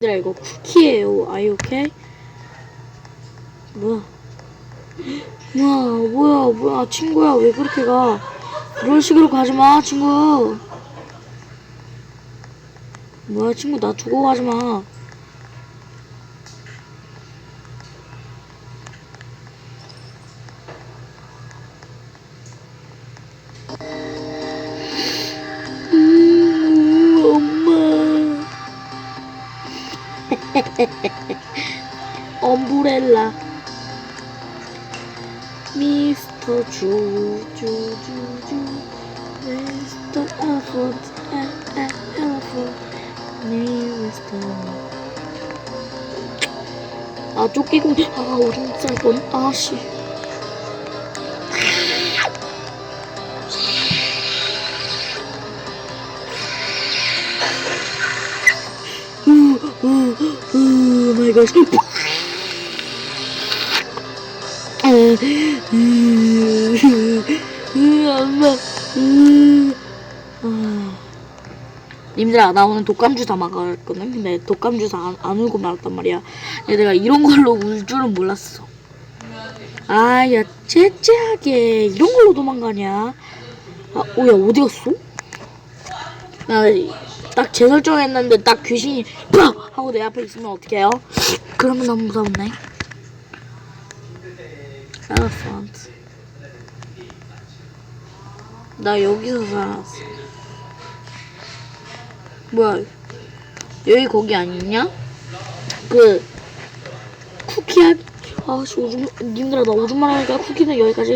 얘들아 이거 쿠키예요. 아이 오케이? 뭐야? 뭐야 뭐야 뭐야 친구야 왜 그렇게 가? 이런 식으로 가지 마 친구. 뭐야 친구 나 두고 가지 마. 엄브렐라. 미스터 주주주주. 미스터 엘펀트 엘펀트 미스터. 아 쫓기고 아 오줌 쌀뻔. 아씨. 오마 이갓 엄마. 아. 님들아 나 오늘 독감 주사 맞았거든 근데 독감 주사 안, 안 울고 말았단 말이야 내가 이런 걸로 울 줄은 몰랐어 아야 째째하게 이런 걸로 도망가냐 아 오야 어디 갔어? 나 딱 재설정했는데 딱 귀신이 빡 하고 내 앞에 있으면 어떡해요? 그러면 너무 무서운데 엘레펀트 나 여기서 살았어 뭐야 여기 거기 아니냐? 그 쿠키 할 아 씨 오줌 님들아 나 오줌만 하니까 쿠키는 여기까지